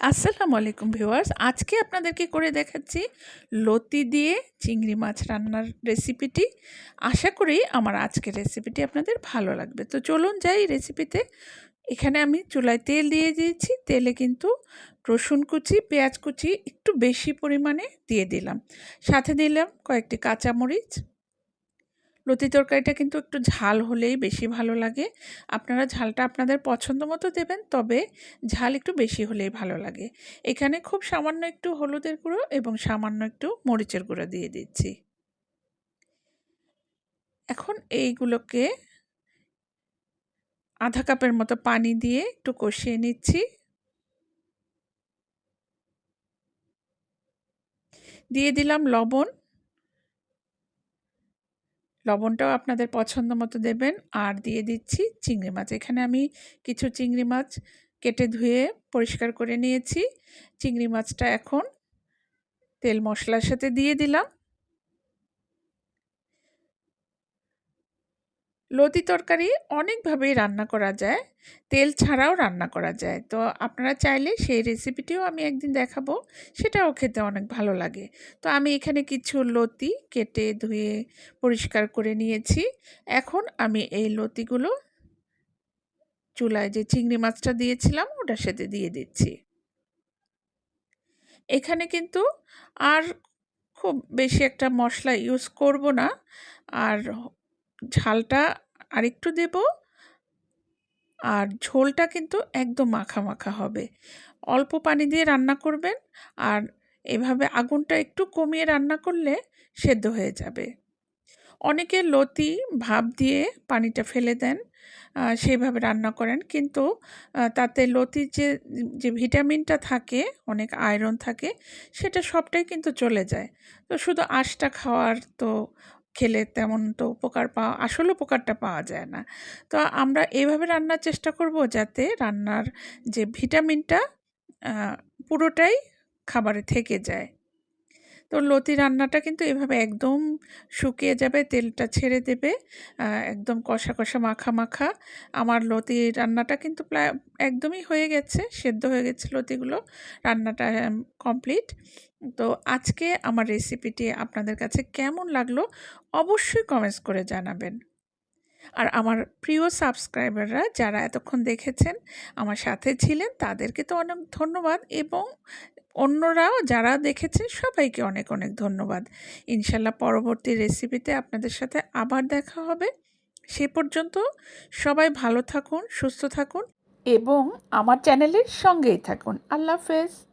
আসসালামু আলাইকুম ভিউয়ার্স। আজকে আপনাদেরকে করে দেখাচ্ছি লতি দিয়ে চিংড়ি মাছ রান্নার রেসিপিটি। আশা করি আমার আজকের রেসিপিটি আপনাদের ভালো লাগবে। তো চলুন যাই রেসিপিতে। এখানে আমি চুলায় তেল দিয়ে দিয়েছি। তেলে কিন্তু রসুন কুচি, পেঁয়াজ কুচি একটু বেশি পরিমাণে দিয়ে দিলাম। সাথে দিলাম কয়েকটি কাঁচামরিচ লতি তরকারিটা কিন্তু একটু ঝাল হলেই বেশি ভালো লাগে। আপনারা ঝালটা আপনাদের পছন্দ মতো দেবেন, তবে ঝাল একটু বেশি হলেই ভালো লাগে। এখানে খুব সামান্য একটু হলুদের গুঁড়ো এবং সামান্য একটু মরিচের গুঁড়ো দিয়ে দিচ্ছি। এখন এইগুলোকে আধা কাপের মতো পানি দিয়ে একটু কষিয়ে নিচ্ছি। দিয়ে দিলাম লবণ লবণটাও আপনাদের পছন্দ মতো দেবেন। আর দিয়ে দিচ্ছি চিংড়ি মাছ। এখানে আমি কিছু চিংড়ি মাছ কেটে ধুয়ে পরিষ্কার করে নিয়েছি। চিংড়ি মাছটা এখন তেল মশলার সাথে দিয়ে দিলাম। লতি তরকারি অনেকভাবেই রান্না করা যায়। তেল ছাড়াও রান্না করা যায়। তো আপনারা চাইলে সেই রেসিপিটিও আমি একদিন দেখাবো। সেটাও খেতে অনেক ভালো লাগে। তো আমি এখানে কিছু লতি কেটে ধুয়ে পরিষ্কার করে নিয়েছি। এখন আমি এই লতিগুলো চুলায় যে চিংড়ি মাছটা দিয়েছিলাম ওটার সাথে দিয়ে দিচ্ছি। এখানে কিন্তু আর খুব বেশি একটা মশলা ইউজ করব না। আর ঝালটা আরেকটু দেব। আর ঝোলটা কিন্তু একদম মাখা মাখা হবে। অল্প পানি দিয়ে রান্না করবেন আর এভাবে আগুনটা একটু কমিয়ে রান্না করলে সেদ্ধ হয়ে যাবে। অনেকে লতি, ভাপ দিয়ে পানিটা ফেলে দেন সেইভাবে রান্না করেন। কিন্তু তাতে লতির যে যে ভিটামিনটা থাকে, অনেক আয়রন থাকে, সেটা সবটাই কিন্তু চলে যায়। তো শুধু আঁশটা খাওয়ার তো খেলে তেমন তো উপকার পাওয়া, আসল উপকারটা পাওয়া যায় না। তো আমরা এইভাবে রান্নার চেষ্টা করব যাতে রান্নার যে ভিটামিনটা পুরোটাই খাবারে থেকে যায়। তো লতি রান্নাটা কিন্তু এভাবে একদম শুকিয়ে যাবে, তেলটা ছেড়ে দেবে একদম কষা কষা মাখা মাখা। আমার লতি রান্নাটা কিন্তু প্রায় একদমই হয়ে গেছে, সেদ্ধ হয়ে গেছে লতিগুলো, রান্নাটা কমপ্লিট তো আজকে আমার রেসিপিটি আপনাদের কাছে কেমন লাগল অবশ্যই কমেন্টস করে জানাবেন। আর আমার প্রিয় সাবস্ক্রাইবাররা যারা এতক্ষণ দেখেছেন, আমার সাথে ছিলেন, তাদেরকে তো অনেক ধন্যবাদ এবং অন্যরাও যারা দেখেছেন, সবাইকে অনেক অনেক ধন্যবাদ। ইনশাল্লাহ পরবর্তী রেসিপিতে আপনাদের সাথে আবার দেখা হবে। সে পর্যন্ত সবাই ভালো থাকুন, সুস্থ থাকুন এবং আমার চ্যানেলের সঙ্গেই থাকুন। আল্লাহ হাফেজ।